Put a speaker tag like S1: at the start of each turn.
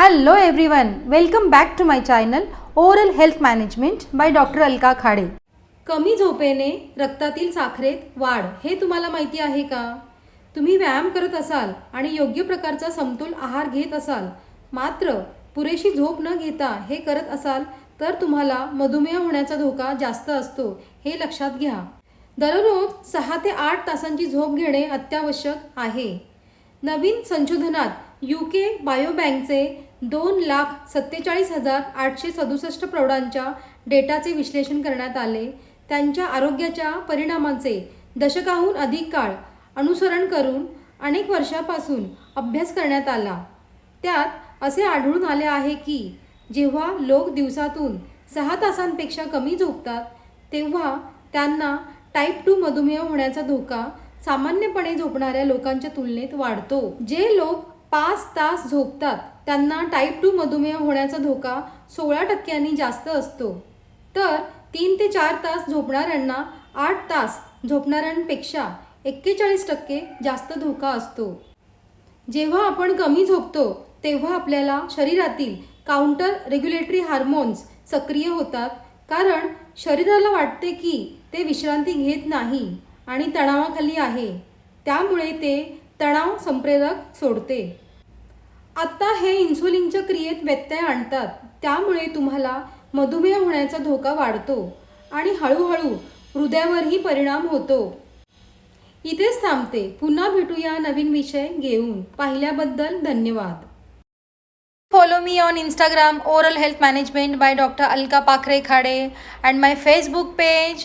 S1: Hello everyone welcome back to my channel oral health management by doctor Alka Khade कमी झोपेने रक्तातील साखरेत वाढ हे तुम्हाला माहिती आहे का? तुम्ही व्यायाम करत असाल आणि योग्य प्रकारचा समतोल आहार घेत असाल मात्र पुरेशी झोप न घेता हे करत असाल तर तुम्हाला मधुमेह होण्याचा धोका जास्त असतो हे लक्षात घ्या. दररोज सहा ते आठ तासांची झोप घेणे अत्यावश्यक आहे. नवीन संशोधनात यू के बायोबँकचे दोन लाख सत्तेचाळीस हजार आठशे सदुसष्ट प्रौढांच्या डेटाचे विश्लेषण करण्यात आले. त्यांच्या आरोग्याच्या परिणामांचे दशकाहून अधिक काळ अनुसरण करून अनेक वर्षापासून अभ्यास करण्यात आला. त्यात असे आढळून आले आहे की जेव्हा लोक दिवसातून सहा तासांपेक्षा कमी झोपतात तेव्हा त्यांना टाईप टू मधुमेह होण्याचा धोका सामान्यपणे झोपणाऱ्या लोकांच्या तुलनेत वाढतो. जे लोक पाच तास झोपतात. त्यांना टाईप टू मधुमेह होण्याचा धोका सोळा टक्क्यांनी जास्त असतो. तर तीन ते चार तास झोपणाऱ्यांना आठ तास झोपणाऱ्यांपेक्षा एक्केचाळीस टक्के जास्त धोका असतो. जेव्हा आपण कमी झोपतो तेव्हा आपल्याला शरीरातील काउंटर रेग्युलेटरी हार्मोन्स सक्रिय होतात. कारण शरीराला वाटते की ते विश्रांती घेत नाही आणि तणावाखाली आहे. त्यामुळे ते तणाव संप्रेरक सोडते. आत्ता हे इन्सुलिनच्या क्रियेत व्यत्यय आणतात. त्यामुळे तुम्हाला मधुमेह होण्याचा धोका वाढतो आणि हळूहळू हृदयावरही परिणाम होतो. इथेच थांबते. पुन्हा भेटूया नवीन विषय घेऊन. पाहिल्याबद्दल धन्यवाद. Follow me on Instagram oral health management by doctor Alka Pakhare Khade and my Facebook page